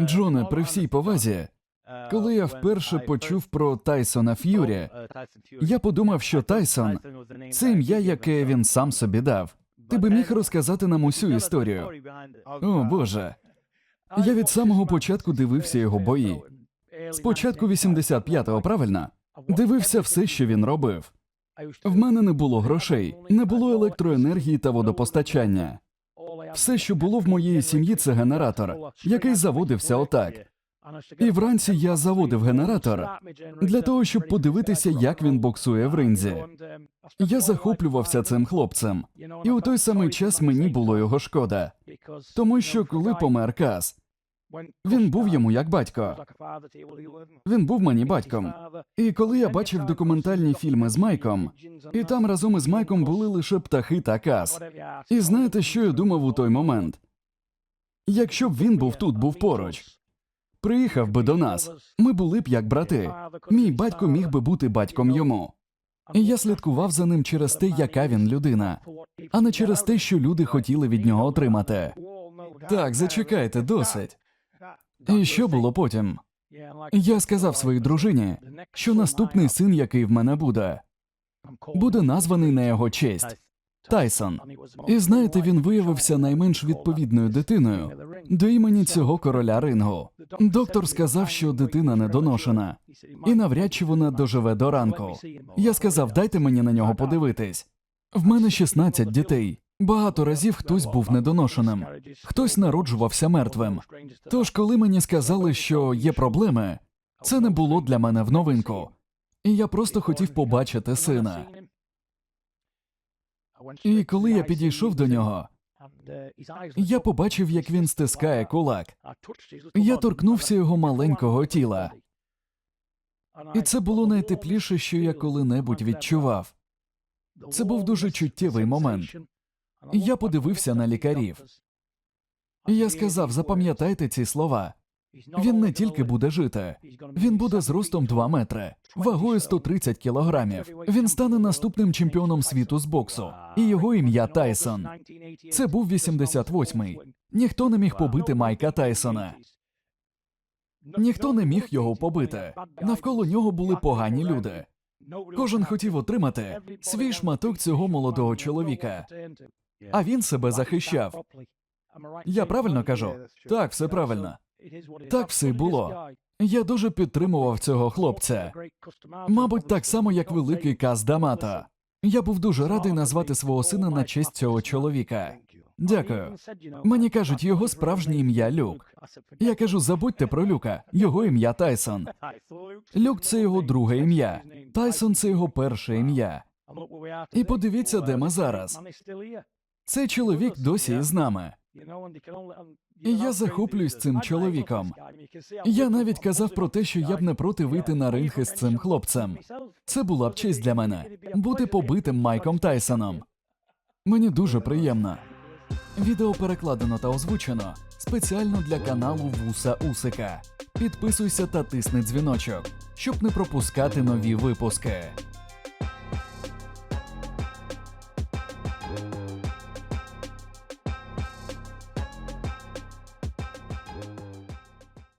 Джоне, при всій повазі, коли я вперше почув про Тайсона Ф'юрі, я подумав, що Тайсон це ім'я, яке він сам собі дав. Ти би міг розказати нам усю історію. О Боже. Я від самого початку дивився його бої. Спочатку 85-го, правильно? Дивився все, що він робив. В мене не було грошей, не було електроенергії та водопостачання. Все, що було в моїй сім'ї, це генератор, який заводився отак. І вранці я заводив генератор для того, щоб подивитися, як він боксує в ринзі. Я захоплювався цим хлопцем, і у той самий час мені було його шкода, тому що коли помер Кас, він був йому як батько. Він був мені батьком. І коли я бачив документальні фільми з Майком, і там разом із Майком були лише птахи та Кас. І знаєте, що я думав у той момент? Якщо б він був тут, був поруч, приїхав би до нас, ми були б як брати. Мій батько міг би бути батьком йому. І я слідкував за ним через те, яка він людина, а не через те, що люди хотіли від нього отримати. Так, зачекайте, досить. І що було потім? Я сказав своїй дружині, що наступний син, який в мене буде, буде названий на його честь Тайсон. І знаєте, він виявився найменш відповідною дитиною до імені цього короля рингу. Доктор сказав, що дитина недоношена, і навряд чи вона доживе до ранку. Я сказав, дайте мені на нього подивитись. В мене 16 дітей. Багато разів хтось був недоношеним, хтось народжувався мертвим. Тож, коли мені сказали, що є проблеми, це не було для мене в новинку. І я просто хотів побачити сина. І коли я підійшов до нього, я побачив, як він стискає кулак. Я торкнувся його маленького тіла, і це було найтепліше, що я коли-небудь відчував. Це був дуже чуттєвий момент. Я подивився на лікарів. І я сказав: запам'ятайте ці слова. Він не тільки буде жити, він буде зростом 2 метри, вагою 130 кілограмів. Він стане наступним чемпіоном світу з боксу. І його ім'я Тайсон. Це був 88-й. Ніхто не міг побити Майка Тайсона. Ніхто не міг його побити. Навколо нього були погані люди. Кожен хотів отримати свій шматок цього молодого чоловіка. А він себе захищав. Я правильно кажу? Так, все правильно. Так все й було. Я дуже підтримував цього хлопця. Мабуть, так само, як великий Каз Дамата. Я був дуже радий назвати свого сина на честь цього чоловіка. Дякую. Мені кажуть, його справжнє ім'я Люк. Я кажу, забудьте про Люка, його ім'я Тайсон. Люк це його друге ім'я. Тайсон це його перше ім'я. І подивіться, де ми зараз. Цей чоловік досі із нами. І я захоплююсь цим чоловіком. Я навіть казав про те, що я б не проти вийти на ринг із цим хлопцем. Це була б честь для мене бути побитим Майком Тайсоном. Мені дуже приємно. Відео перекладено та озвучено спеціально для каналу Вуса Усика. Підписуйся та тисни дзвіночок, щоб не пропускати нові випуски.